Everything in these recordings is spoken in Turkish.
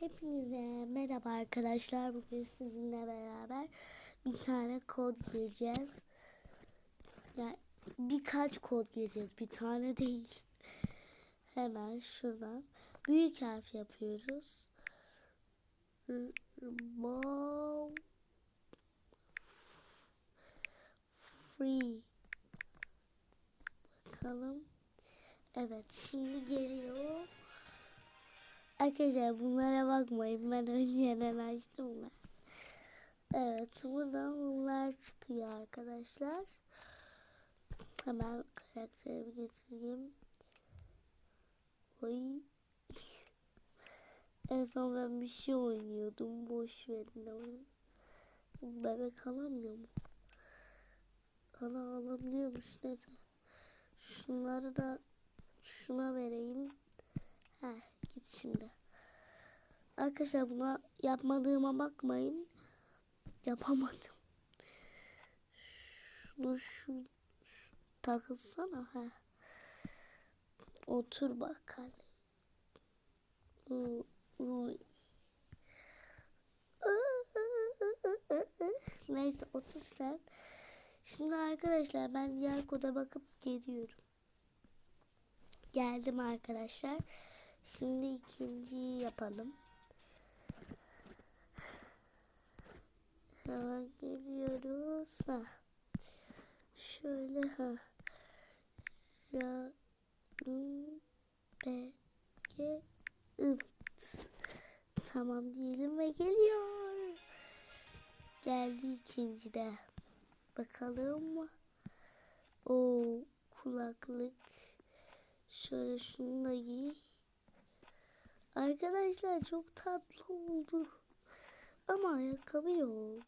Hepinize merhaba arkadaşlar. Bugün sizinle beraber bir tane kod gireceğiz. Yani birkaç kod gireceğiz. Bir tane değil. Hemen şuradan büyük harf yapıyoruz. Wow. Free. Bakalım. Evet şimdi geliyor. Arkadaşlar bunlara bakmayın. Ben önceden açtım ben. Evet buradan bunlar çıkıyor arkadaşlar. Hemen karakterimi getireyim. Oy. En son ben bir şey oynuyordum. Boş verin oyun. Bebek alamıyor mu? Ana alabiliyormuş neyse. Şunları da şuna vereyim. Heh, git şimdi. Arkadaşlar buna yapmadığıma bakmayın. Yapamadım. Şunu şu, şu takılsana ha. Otur bakalım. Neyse otur sen. Şimdi arkadaşlar ben diğer koda bakıp geliyorum. Geldim arkadaşlar. Şimdi ikinciyi yapalım. Hemen geliyoruz. Ha. Şöyle ha. Ya B G I Tamam diyelim ve geliyor. Geldi ikinci de. Bakalım. O kulaklık. Şöyle şunu da giy. Arkadaşlar çok tatlı oldu. Ama ayakkabı yok.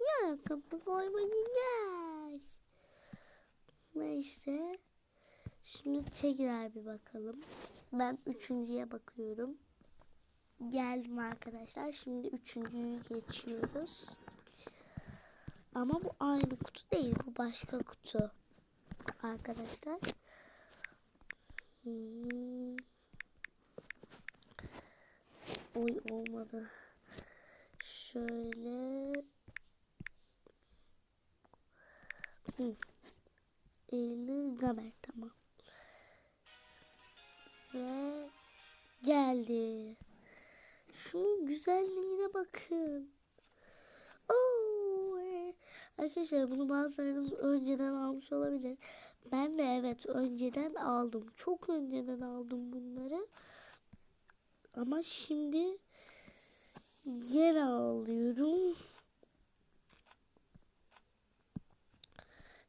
Niye ayakkabı koymadınız? Neyse. Şimdi tekrar bir bakalım. Ben üçüncüye bakıyorum. Geldim arkadaşlar. Şimdi üçüncüyü geçiyoruz. Ama bu aynı kutu değil. Bu başka kutu. Arkadaşlar. Hmm. Oy olmadı. Şöyle. Hı. Eylül Gamer tamam. Ve geldi. Şunun güzelliğine bakın. Oo, e. Arkadaşlar bunu bazılarınız önceden almış olabilir. Ben de evet önceden aldım. Çok önceden aldım bunları. Ama şimdi geri alıyorum.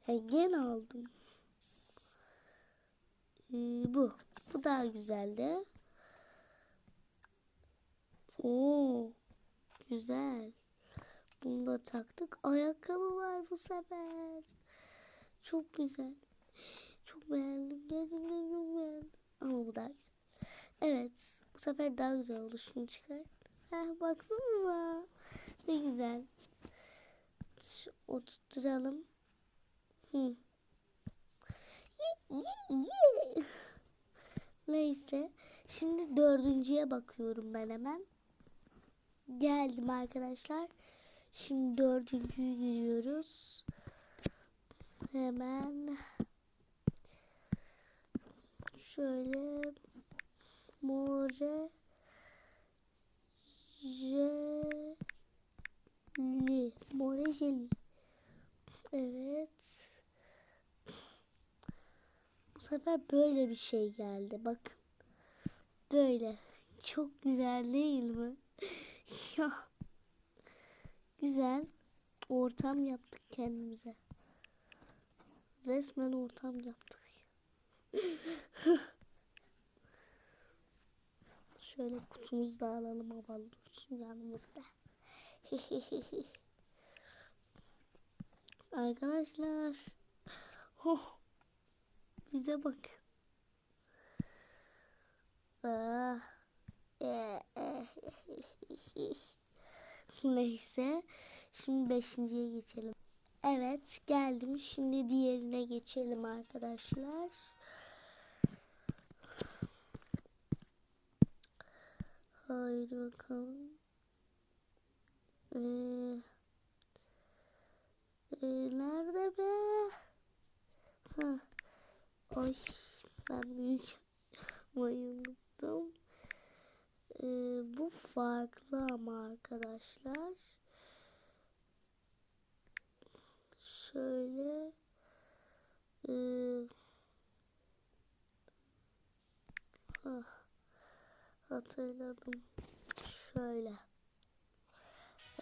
Yani gene aldım. Ee, bu. Bu daha güzeldi. Oo, güzel. Bunu da taktık. Ayakkabı var bu sefer. Çok güzel. Çok beğendim. Gerçekten çok beğendim. Ama bu daha güzel. Evet. Bu sefer daha güzel oldu. Şunu çıkar. Heh, baksanıza. Ne güzel. Şu oturtturalım. Hı. Ye, ye, ye. Neyse. Şimdi dördüncüye bakıyorum ben hemen. Geldim arkadaşlar. Şimdi dördüncüyü giriyoruz. Hemen şöyle more. Jeli more jeli evet. Bu sefer böyle bir şey geldi. Bakın böyle. Çok güzel değil mi? Ya. Güzel ortam yaptık kendimize. Resmen ortam yaptık Şöyle kutumuzu da alalım havalı dursun yanımızda. Arkadaşlar. Oh, bize bak. Ah. Neyse. Şimdi beşinciye geçelim. Evet geldim. Şimdi diğerine geçelim arkadaşlar. Haydi bakalım. Ee, e, nerede be? Ha. Ay ben büyük unuttum. Ee, bu farklı ama arkadaşlar. Şöyle. Ee, ah, hatırladım. Şöyle.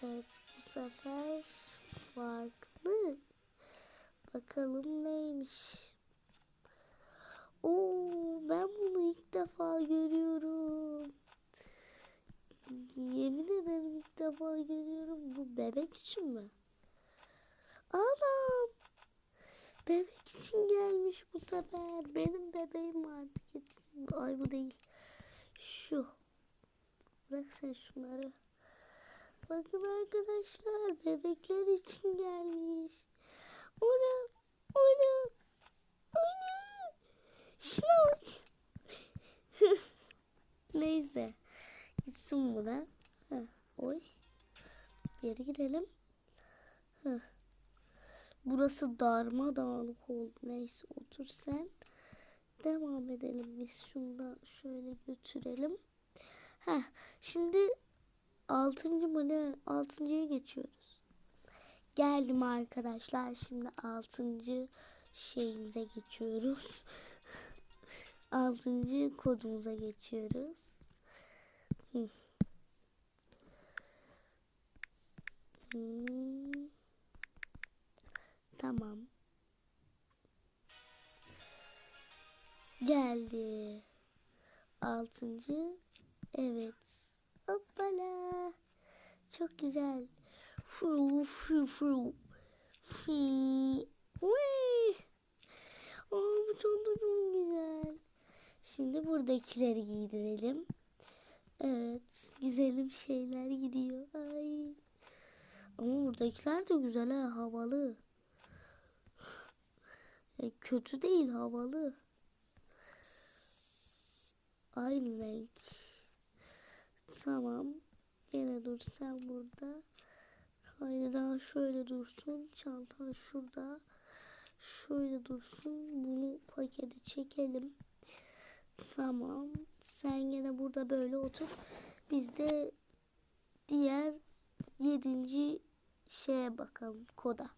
Evet bu sefer farklı. Bakalım neymiş. Oo ben bunu ilk defa görüyorum. Yemin ederim ilk defa görüyorum. Bu bebek için mi? Anam. Bebek için gelmiş bu sefer. Benim bebeğim artık. Ay bu değil. Şu. Bırak sen şunları. Bakın arkadaşlar bebekler için gelmiş. Ona, ona, ona. Şuna. Neyse. Gitsin buna. Heh, oy. Geri gidelim. Heh. Burası darmadağınık oldu. Neyse otur sen. Devam edelim biz. Şunu da şöyle götürelim. Heh, şimdi altıncı mı ne? Altıncıya geçiyoruz. Geldim arkadaşlar. Şimdi altıncı şeyimize geçiyoruz. Altıncı kodumuza geçiyoruz. Hmm. Tamam. Geldi. Altıncı. Evet. Hoppala. Çok güzel. Fu fu fu. Fi. Wee. Aa, bu çanta çok güzel. Şimdi buradakileri giydirelim. Evet. Güzelim şeyler gidiyor. Ay. Ama buradakiler de güzel ha. Havalı. E, kötü değil. Havalı. Aynı renk. Tamam. Gene dur sen burada. Kaydıran şöyle dursun. Çantan şurada. Şöyle dursun. Bunu paketi çekelim. Tamam. Sen gene burada böyle otur. Biz de diğer yedinci şeye bakalım. Koda.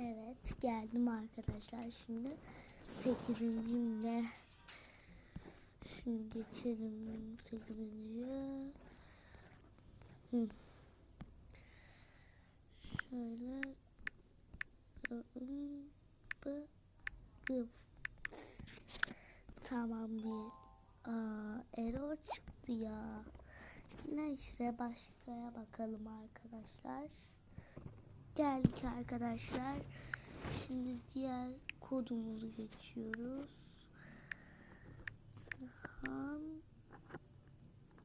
Evet geldim arkadaşlar şimdi. Sekizincimle. Şimdi geçelim sekizinciye. Hı. Şöyle. Tamam bir. Aa, error çıktı ya. Neyse başkaya bakalım arkadaşlar. Geldik arkadaşlar. Şimdi diğer kodumuzu geçiyoruz.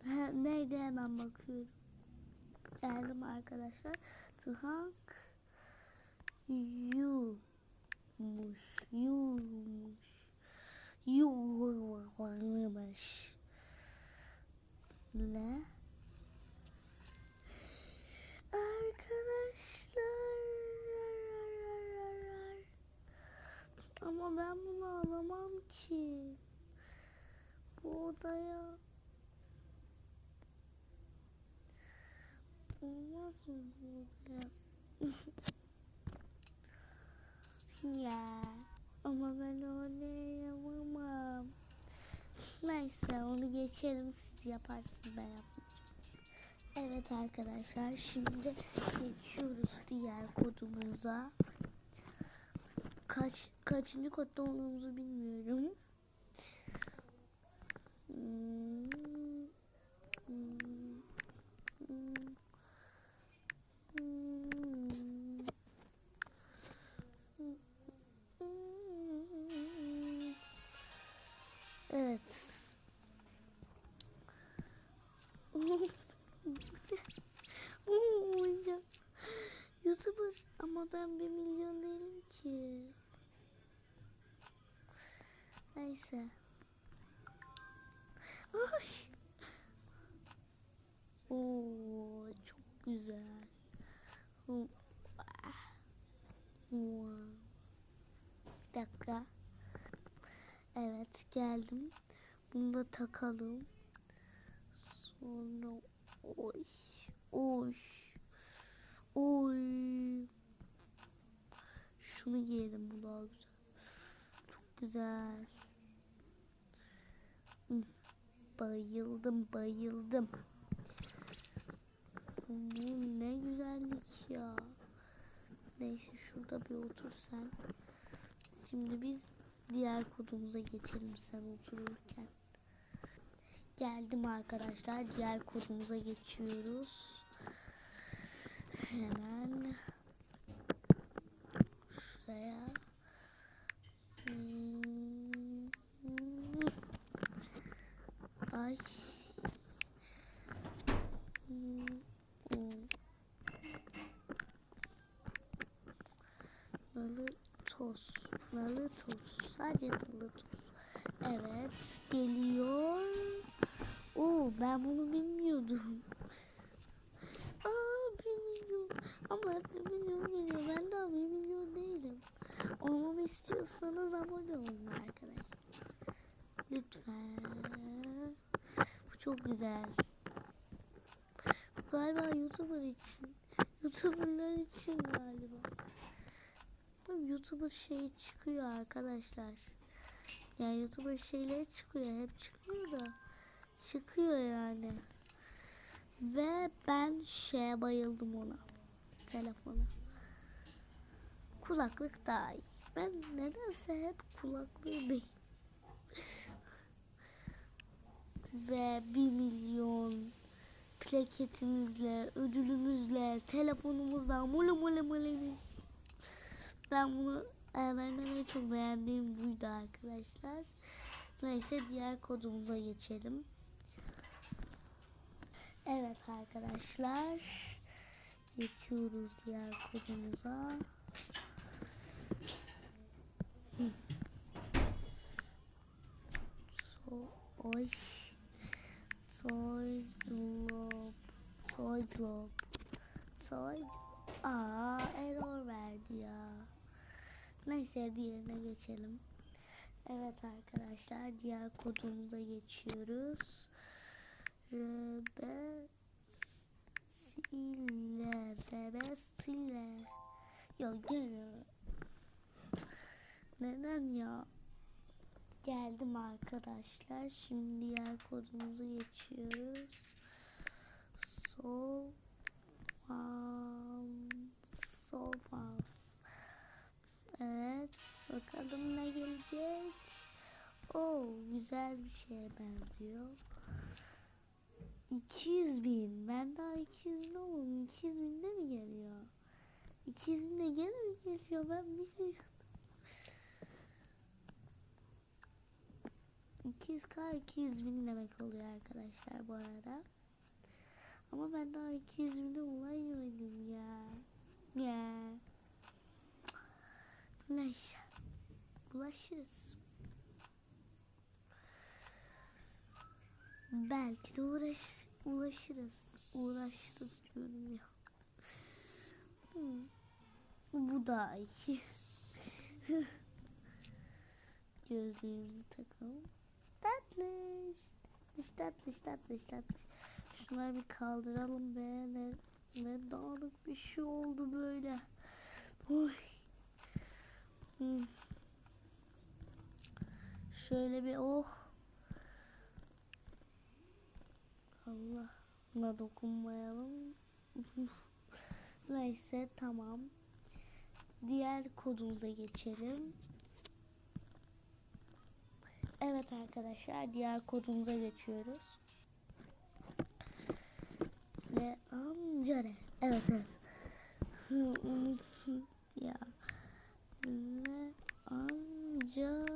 He, neydi hemen bakıyorum. Geldim arkadaşlar. Tıhank. Yu'muş. Yu'muş. Yu'muş. Ne? Arkadaşlar. Ama ben bunu alamam ki. Bu odaya. Olmaz mı bu odaya? ya. Ama ben onu yapamam. Neyse onu geçelim siz yaparsınız ben yapmayacağım. Evet arkadaşlar şimdi geçiyoruz diğer kodumuza. Kaç kaçıncı kodda olduğumuzu bilmiyorum. Hmm, hmm, hmm, hmm. Evet. Youtuber ama ben bir milyon değilim ki. Neyse. Ay. güzel. Wow. Bir dakika. Evet geldim. Bunu da takalım. Sonra oy. Oy. Oy. Şunu giyelim bu daha güzel. Çok güzel. Hı. Bayıldım bayıldım. Bu ne güzellik ya. Neyse şurada bir otur sen. Şimdi biz diğer kodumuza geçelim sen otururken. Geldim arkadaşlar. Diğer kodumuza geçiyoruz. Hemen şuraya. Hmm. Ay. Hmm. Hmm. Nalı toz. Nalı toz. Sadece nalı toz. Evet. Geliyor. Oo ben bunu bilmiyordum. Aa bir milyon. Ama bir milyon geliyor. Ben daha bir milyon değilim. Olmamı istiyorsanız abone olun arkadaşlar. Lütfen. Bu çok güzel. Bu galiba YouTuber için. YouTuber'lar için galiba. YouTuber şey çıkıyor arkadaşlar. Yani YouTuber şeyleri çıkıyor. Hep çıkıyor da. Çıkıyor yani. Ve ben şeye bayıldım ona. Telefona. Kulaklık daha iyi. Ben nedense hep kulaklığı beğendim. Ve bir milyon plaketimizle, ödülümüzle, telefonumuzla mole mole mole. Ben bunu e, en çok beğendiğim buydu arkadaşlar. Neyse diğer kodumuza geçelim. Evet arkadaşlar. Geçiyoruz diğer kodumuza. Hı. So, oy. Soy drop. Soy drop. Soy Aa error verdi ya. Neyse diğerine geçelim. Evet arkadaşlar diğer kodumuza geçiyoruz. Rebesile. Rebesile. Ya gene. Neden ya? Geldim arkadaşlar. Şimdi diğer kodumuza geçiyoruz. So Bakalım ne gelecek. Oo, güzel bir şeye benziyor. 200 bin. Ben daha 200 bin oğlum. 200 binde mi geliyor? 200 binde gene mi geliyor? Ben bilmiyorum. 200k 200 bin demek oluyor arkadaşlar bu arada. Ama ben daha 200 binde ulaşmadım ya. Ya. Neyse. Ulaşırız. Belki de uğraş, ulaşırız. Uğraşırız diyorum ya. Hmm. Bu da iyi. Gözlüğümüzü takalım. Tatlış. Tatlış tatlış tatlış tatlış. Şunları bir kaldıralım be. Ne, ne dağınık bir şey oldu böyle. Oy. Hmm. Şöyle bir oh. Allah. Buna dokunmayalım. Neyse tamam. Diğer kodumuza geçelim. Evet arkadaşlar diğer kodumuza geçiyoruz. Ve amcare. Evet evet. Unuttum ya. Ve amcare.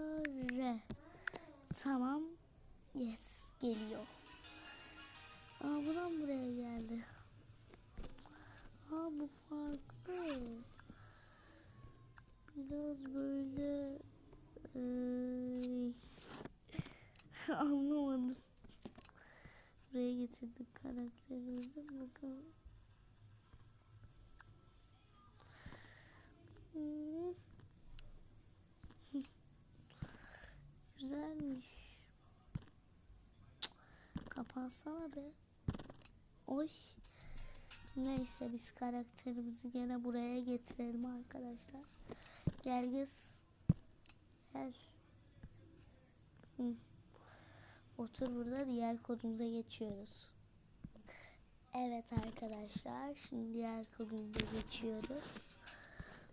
Tamam. Yes geliyor. Aa buradan buraya geldi. Aa bu farklı. Biraz böyle ee, anlamadım. Buraya getirdik karakterimizi bakalım. Hmm. Güzelmiş. Kapansana be. Oy. Neyse biz karakterimizi gene buraya getirelim arkadaşlar. Gel kız. Gel. Hı. Otur burada diğer kodumuza geçiyoruz. Evet arkadaşlar şimdi diğer kodumuza geçiyoruz.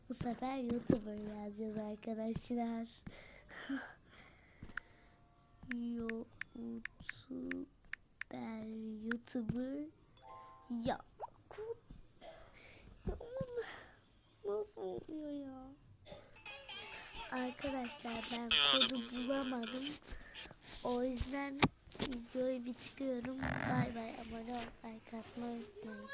Bu sefer YouTuber yazacağız arkadaşlar. YouTuber YouTuber ya. Ya Nasıl oluyor ya? Arkadaşlar ben kodu bulamadım. O yüzden videoyu bitiriyorum. Bay bay abone ol. Like atmayı unutmayın.